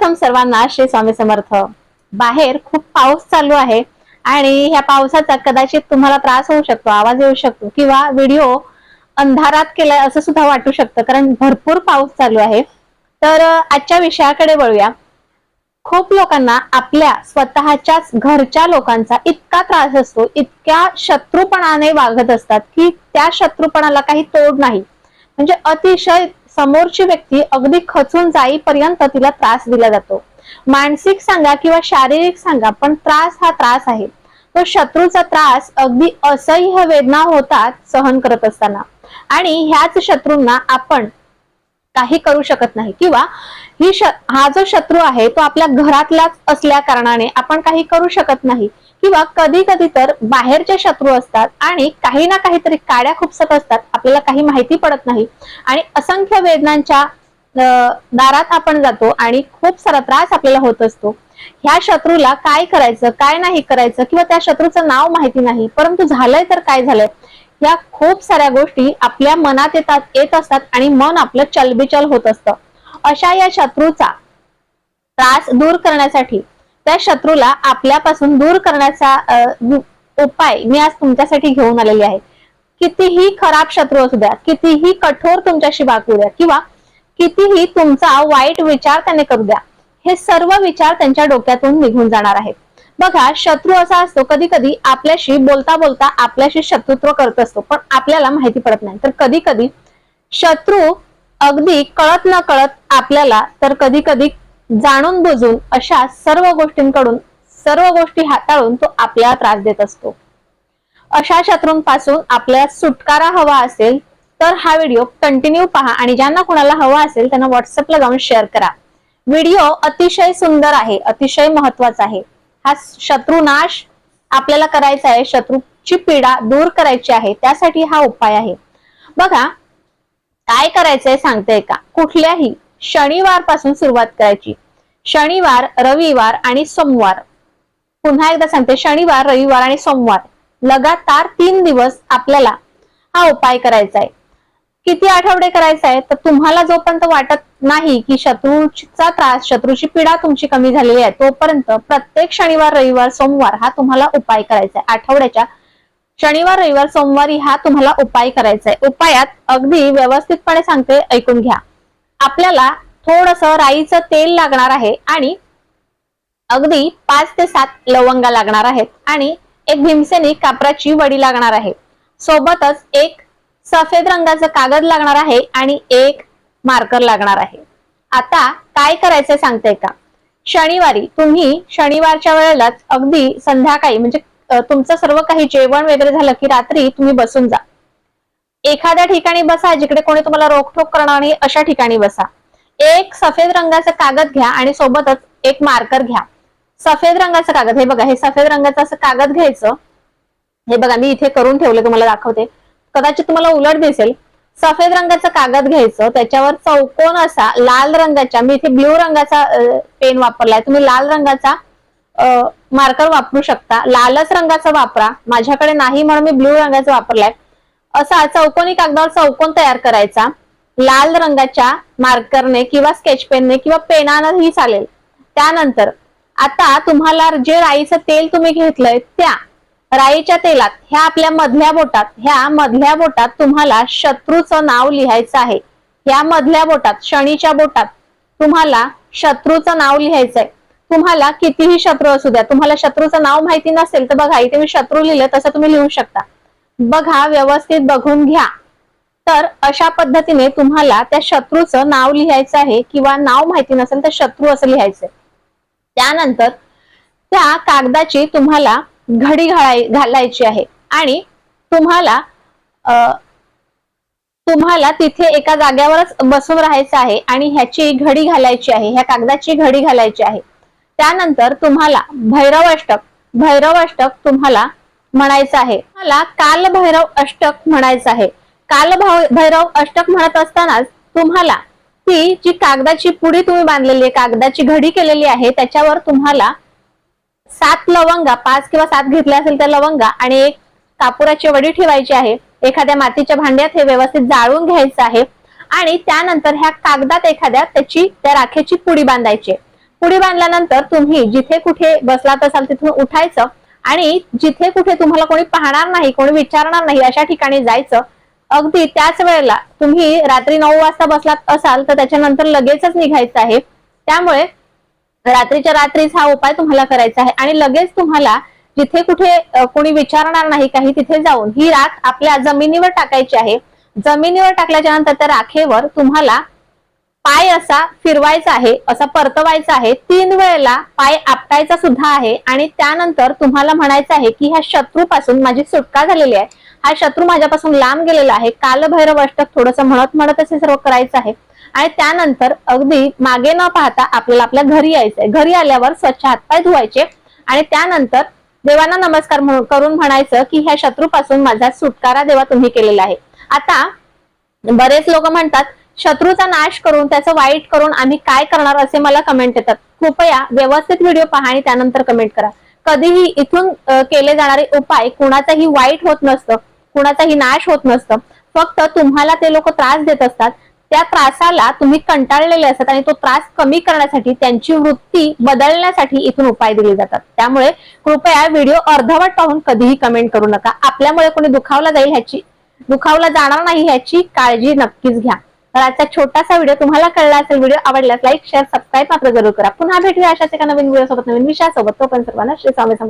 प्रथम सर्वांना श्री स्वामी समर्थ. बाहेर खूप पाऊस चालू आहे आणि ह्या पावसाचा कदाचित तुम्हाला त्रास होऊ शकतो आवाज येऊ शकतो किंवा व्हिडिओ अंधारात केलाय असं सुद्धा वाटू शकतं कारण भरपूर पाऊस चालू आहे. तर आजच्या विषयाकडे वळूया. खूप लोकांना आपल्या स्वतःच्याच घरच्या लोकांचा इतका त्रास असतो इतक्या शत्रुपणाने वागत असतात की त्या शत्रुपणाला काही तोड नाही. म्हणजे अतिशय समोरची व्यक्ती अगदी खचून जाईपर्यंत तिला त्रास दिला जातो. मानसिक सांगा किंवा शारीरिक सांगा पण त्रास हा त्रास आहे. तो शत्रूचा त्रास अगदी असह्य वेदना होतात सहन करत असताना. आणि ह्याच शत्रूंना आपण काही करू शकत नाही. किंवा ही हा जो शत्रू आहे तो आपल्या घरातलाच असल्या कारणाने आपण काही करू शकत नाही. किंवा कधी कधी तर बाहेरचे शत्रू असतात आणि काही ना काहीतरी काड्या खुपसत असतात. आपल्याला काही माहिती पडत नाही. आणि असंख्य वेदनांच्या दारात आपण जातो आणि खूप सारा त्रास आपल्याला होत असतो. ह्या शत्रूला काय करायचं काय नाही करायचं किंवा त्या शत्रूचं नाव माहिती नाही परंतु झालंय तर काय झालंय? या खूप साऱ्या गोष्टी आपल्या मनात येतात येत असतात आणि मन आपलं चलबिचल होत असतं. अशा या शत्रूचा त्रास दूर करण्यासाठी त्या शत्रूला आपल्यापासून दूर करण्याचा उपाय मी आज तुमच्यासाठी घेऊन आलेली आहे. कितीही खराब शत्रू असू द्या कितीही कठोर तुमच्याशी वागू द्या किंवा कितीही तुमचा वाईट विचार त्याने करू द्या हे सर्व विचार त्यांच्या डोक्यातून निघून जाणार आहेत. बघा शत्रू असा असतो कधी कधी आपल्याशी बोलता बोलता आपल्याशी शत्रुत्व करत असतो पण आपल्याला माहिती पडत नाही. तर कधी कधी शत्रू अगदी कळत न कळत आपल्याला तर कधी कधी जाणून बुजून अशा सर्व गोष्टींकडून सर्व गोष्टी हाताळून तो आपल्याला त्रास देत असतो. अशा शत्रूंपासून आपल्याला सुटकारा हवा असेल तर हा व्हिडिओ कंटिन्यू पहा आणि ज्यांना कोणाला हवा असेल त्यांना व्हॉट्सअपला जाऊन शेअर करा. व्हिडिओ अतिशय सुंदर आहे अतिशय महत्त्वाचा आहे. हा शत्रुनाश आपल्याला करायचा आहे शत्रूची पीडा दूर करायची आहे त्यासाठी हा उपाय आहे. बघा काय करायचंय सांगते का कुठल्याही शनिवारपासून सुरुवात करायची. शनिवार रविवार आणि सोमवार. पुन्हा एकदा सांगते शनिवार रविवार आणि सोमवार. लगातार तीन दिवस आपल्याला हा उपाय करायचा आहे किती आठवडे करायचा आहे तर तुम्हाला जोपर्यंत वाटत नाही की शत्रूचा त्रास शत्रूची पीडा तुमची कमी झालेली आहे तोपर्यंत प्रत्येक शनिवार रविवार सोमवार हा तुम्हाला उपाय करायचा आहे आठवड्याच्या शनिवार रविवार सोमवारी हा तुम्हाला उपाय करायचा आहे उपायात अगदी व्यवस्थितपणे सांगते ऐकून घ्या. आपल्याला थोडस राईचं तेल लागणार आहे आणि अगदी पाच ते सात लवंगा लागणार आहेत आणि एक भीमसेनी कापराची वडी लागणार आहे. सोबतच एक सफेद रंगाचं कागद लागणार आहे आणि एक मार्कर लागणार आहे. आता काय करायचं सांगते का? शनिवारी तुम्ही शनिवारच्या वेळेलाच अगदी संध्याकाळी म्हणजे तुमचं सर्व काही जेवण वगैरे झालं की रात्री तुम्ही बसून जा. एखाद्या ठिकाणी बसा जिकडे कोणी तुम्हाला रोखोक करणार नाही अशा ठिकाणी बसा. एक सफेद रंगाचा कागद घ्या आणि सोबतच एक मार्कर घ्या. सफेद रंगाचा कागद हे बघा हे सफेद रंगाचं असं कागद घ्यायचं. हे बघा मी इथे करून ठेवले तुम्हाला दाखवते. कदाचित तुम्हाला उलट दिसेल. सफेद रंगाचं कागद घ्यायचं त्याच्यावर चौकोन असा लाल रंगाच्या मी इथे ब्ल्यू रंगाचा पेन वापरलाय. तुम्ही लाल रंगाचा मार्कर वापरू शकता. लालच रंगाचा वापरा. माझ्याकडे नाही म्हणून मी ब्ल्यू रंगाचा वापरलाय. असा चौकोनी कागदावर चौकोन तयार करायचा. लाल रंगाच्या मार्करने किंवा स्केच पेनने किंवा पेनानंही चालेल. त्यानंतर आता तुम्हाला जे राईचं तेल तुम्ही घेतलंय त्या राईच्या तेलात ह्या आपल्या मधल्या बोटात ह्या मधल्या बोटात तुम्हाला शत्रूचं नाव लिहायचं आहे. ह्या मधल्या बोटात शनीच्या बोटात तुम्हाला शत्रूचं नाव लिहायचंय. तुम्हाला कितीही शत्रू असू द्या तुम्हाला शत्रूचं नाव माहिती नसेल तर बघा इथे मी शत्रू लिहिलं तसं तुम्ही लिहू शकता. बघा व्यवस्थित बघून घ्या. तर अशा पद्धतीने तुम्हाला त्या शत्रूचं नाव लिहायचं आहे किंवा नाव माहिती नसेल तर शत्रू असं लिहायचंय. त्यानंतर त्या कागदाची तुम्हाला घडी घालाय घालायची आहे आणि तुम्हाला अ, तुम्हाला तिथे एका जाग्यावरच बसून राहायचं आहे आणि ह्याची घडी घालायची आहे ह्या कागदाची घडी घालायची आहे. त्यानंतर तुम्हाला भैरव अष्टक भैरव अष्टक तुम्हाला म्हणायचं आहे. मला कालभैरव अष्टक म्हणायचं आहे. काल भैरव अष्टक म्हणत असतानाच तुम्हाला ती जी कागदाची पुडी तुम्ही बांधलेली आहे कागदाची घडी केलेली आहे त्याच्यावर तुम्हाला सात लवंगा पाच किंवा सात घेतल्या असेल तर लवंगा आणि एक कापुराची वडी ठेवायची आहे. एखाद्या मातीच्या भांड्यात हे व्यवस्थित जाळून घ्यायचं आहे. आणि त्यानंतर ह्या कागदात एखाद्या त्याची त्या राखेची पुडी बांधायची पुडी बांधल्यानंतर तुम्ही जिथे कुठे बसलात असाल तिथून उठायचं. आणि जिथे कुठे तुम्हाला कोणी पाहणार नाही कोणी विचारणार नाही अशा ठिकाणी जायचं अगदी त्याच वेळेला तुम्ही रात्री नऊ वाजता बसलात असाल तर त्याच्यानंतर लगेचच निघायचं आहे. त्यामुळे रात्रीच्या रात्रीच हा उपाय तुम्हाला करायचा आहे. आणि लगेच तुम्हाला जिथे कुठे कोणी विचारणार नाही काही तिथे जाऊन ही राख आपल्या जमिनीवर टाकायची आहे. जमिनीवर टाकल्याच्या नंतर त्या राखेवर तुम्हाला पाय असा फिरवायचा आहे असा परतवायचा आहे तीन वेळेला पाय आपटायचा सुद्धा आहे आणि त्यानंतर तुम्हाला म्हणायचं आहे की ह्या शत्रूपासून माझी सुटका झालेली आहे. हा शत्रू माझ्यापासून लांब गेलेला आहे. कालभैरव अष्टक थोडंसं म्हणत म्हणत असे सर्व करायचं आहे. आणि त्यानंतर अगदी मागे न पाहता आपल्याला आपल्या घरी यायचंय. घरी आल्यावर स्वच्छ हातपाय धुवायचे आणि त्यानंतर देवांना नमस्कार करून म्हणायचं की ह्या शत्रूपासून माझा सुटकारा देवा तुम्ही केलेला आहे. आता बरेच लोक म्हणतात शत्रूचा नाश करून त्याचं वाईट करून आम्ही काय करणार असे मला कमेंट येतात. कृपया व्यवस्थित व्हिडिओ पहा आणि त्यानंतर कमेंट करा. कधीही इथून केले जाणारे उपाय कुणाचाही वाईट होत नसतं कुणाचाही नाश होत नसतं. फक्त तुम्हाला ते लोक त्रास देत असतात. त्या त्रासाला तुम्ही कंटाळलेले असतात आणि तो त्रास कमी करण्यासाठी त्यांची वृत्ती बदलण्यासाठी इथून उपाय दिले जातात. त्यामुळे कृपया व्हिडिओ अर्धवट पाहून कधीही कमेंट करू नका. आपल्यामुळे कोणी दुखावला जाईल ह्याची दुखावला जाणार नाही ह्याची काळजी नक्कीच घ्या. तर आजचा छोटासा व्हिडिओ तुम्हाला कळला असेल व्हिडिओ आवडल्यास लाईक शेअर सबस्क्राईब मात्र जरूर करा. पुन्हा भेटूया अशाच एका नवीन व्हिडिओ सोबत नवीन विषयासोबत. तो पण सर्वांना श्री स्वामी समर्थ.